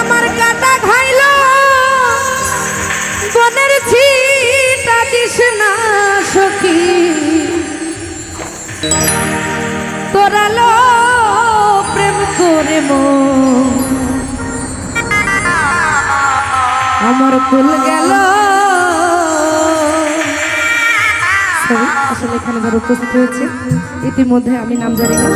আমার কাটা খাইল বনের ছিটা দিস না সখী। তোরালো প্রেম করে আমার কুল গেল। আসলে এখানে যারা উপস্থিত হয়েছে, ইতিমধ্যে আমি নাম জানি না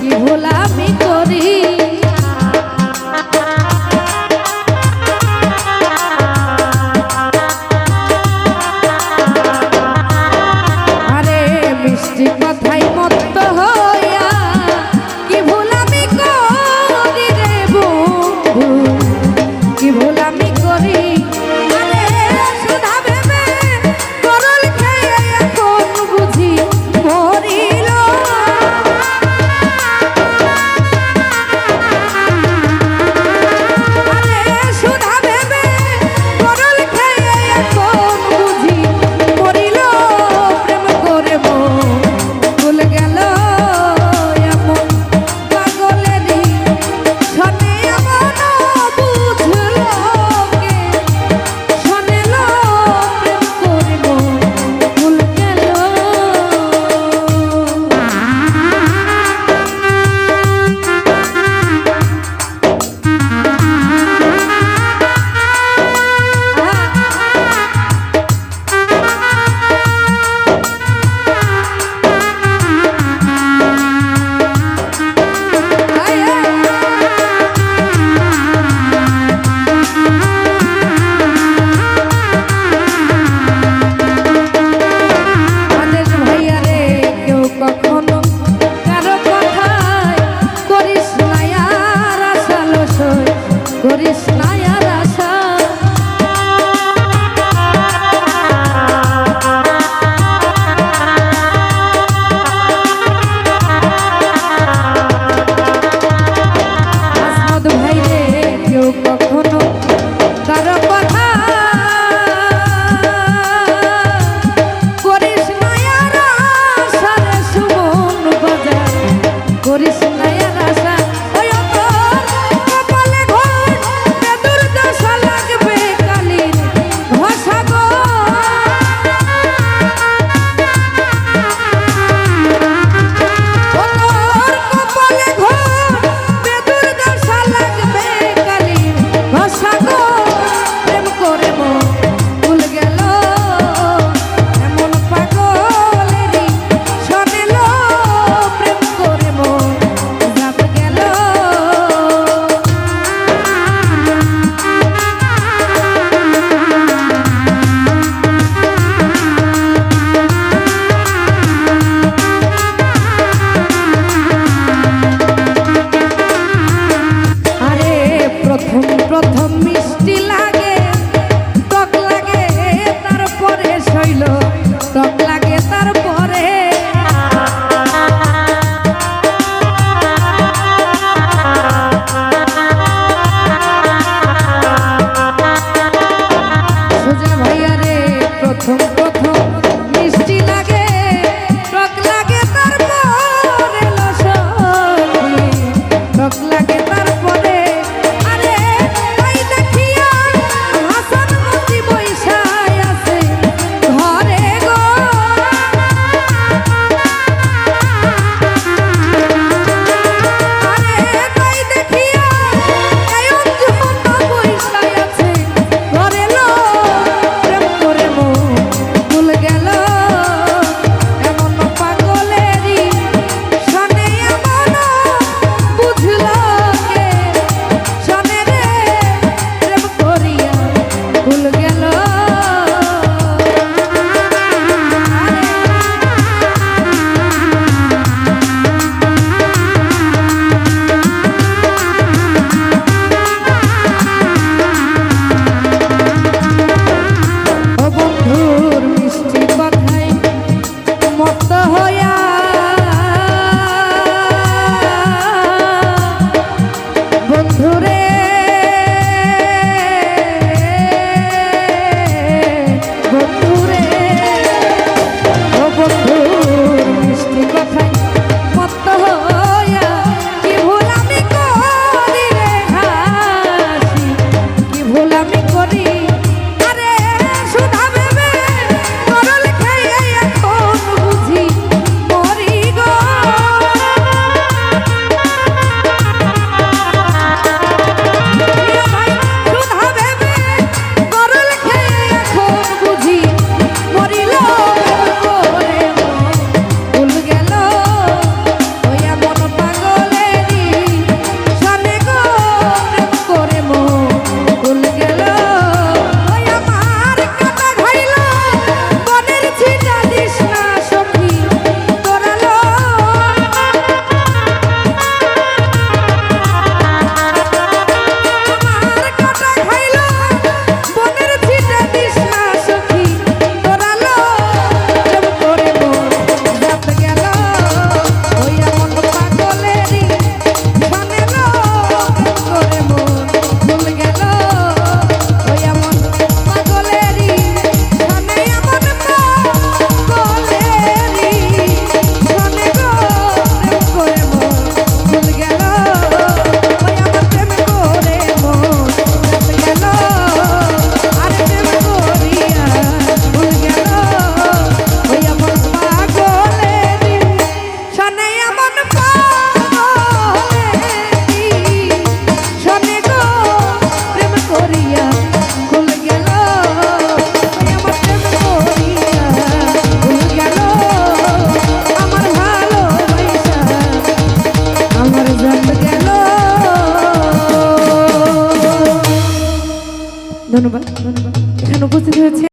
কি ভোলা আমি করি